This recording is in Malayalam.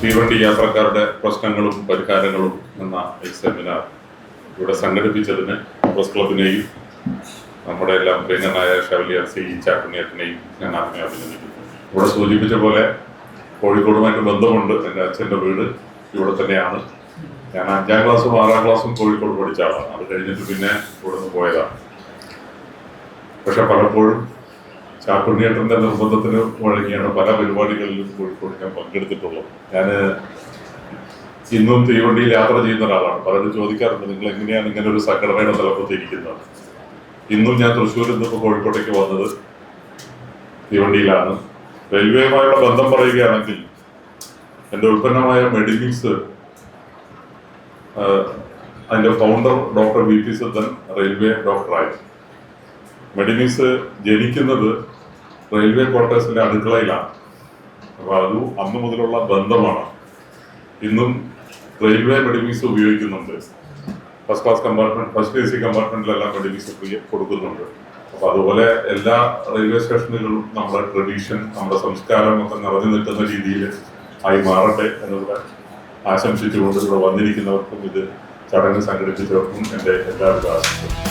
തീവണ്ടി യാത്രക്കാരുടെ പ്രശ്നങ്ങളും പരിഹാരങ്ങളും എന്ന ഈ സെമിനാർ ഇവിടെ സംഘടിപ്പിച്ചതിന് പ്രസ് ക്ലബിനെയും നമ്മുടെ എല്ലാം പ്രിയങ്കനായ ഷവലിയ സി ചാക്കുണ്ണിയേട്ടനെയും ഞാൻ ആദ്യമേ അഭിനന്ദിക്കുന്നു. ഇവിടെ സൂചിപ്പിച്ച പോലെ കോഴിക്കോടുമായിട്ട് ബന്ധമുണ്ട്. എന്റെ അച്ഛന്റെ വീട് ഇവിടെ തന്നെയാണ്. ഞാൻ അഞ്ചാം ക്ലാസ്സും ആറാം ക്ലാസ്സും കോഴിക്കോട് പഠിച്ച ആളാണ്. അത് കഴിഞ്ഞിട്ട് പിന്നെ ഇവിടെ നിന്ന് പോയതാണ്. പക്ഷെ പലപ്പോഴും ചാട്ടുണ്ണിയേട്ടന്റെ നിർബന്ധത്തിന് വഴങ്ങിയാണ് പല പരിപാടികളിലും കോഴിക്കോട് ഞാൻ പങ്കെടുത്തിട്ടുള്ളത്. ഞാൻ ഇന്നും തീവണ്ടിയിൽ യാത്ര ചെയ്യുന്ന ഒരാളാണ്. പലരും ചോദിക്കാറുണ്ട് നിങ്ങൾ എങ്ങനെയാണ് ഇങ്ങനെ ഒരു സംഘടനയുടെ തലപ്പത്ത് ഇരിക്കുന്നത്? ഇന്നും ഞാൻ തൃശ്ശൂരിൽ നിന്ന് കോഴിക്കോട്ടേക്ക് വന്നത് തീവണ്ടിയിലാണ്. റെയിൽവേയുമായുള്ള ബന്ധം പറയുകയാണെങ്കിൽ എന്റെ ഉൽപ്പന്നമായ മെഡിമിക്സ് അതിന്റെ founder doctor V P Sidhan railway ഡോക്ടറായി. Medimix ജനിക്കുന്നത് റെയിൽവേ ക്വാർട്ടേഴ്സിന്റെ അടുക്കളയിലാണ്. അപ്പോൾ അത് അന്ന് മുതലുള്ള ബന്ധമാണ്. ഇന്നും റെയിൽവേ മെഡിമീസ് ഉപയോഗിക്കുന്നുണ്ട്. First class compartment first A C കമ്പാർട്ട്മെന്റിലെല്ലാം മെഡിമീസ് കൊടുക്കുന്നുണ്ട്. അപ്പൊ അതുപോലെ എല്ലാ റെയിൽവേ സ്റ്റേഷനുകളിലും നമ്മുടെ ട്രഡീഷൻ നമ്മുടെ സംസ്കാരം ഒക്കെ നിറഞ്ഞു നിൽക്കുന്ന രീതിയിൽ ആയി മാറട്ടെ എന്നിവിടെ ആശംസിച്ചുകൊണ്ട് ഇവിടെ വന്നിരിക്കുന്നവർക്കും ഇത് ചടങ്ങ് സംഘടിപ്പിച്ചവർക്കും എന്റെ എല്ലാവിധ ആശംസകളും.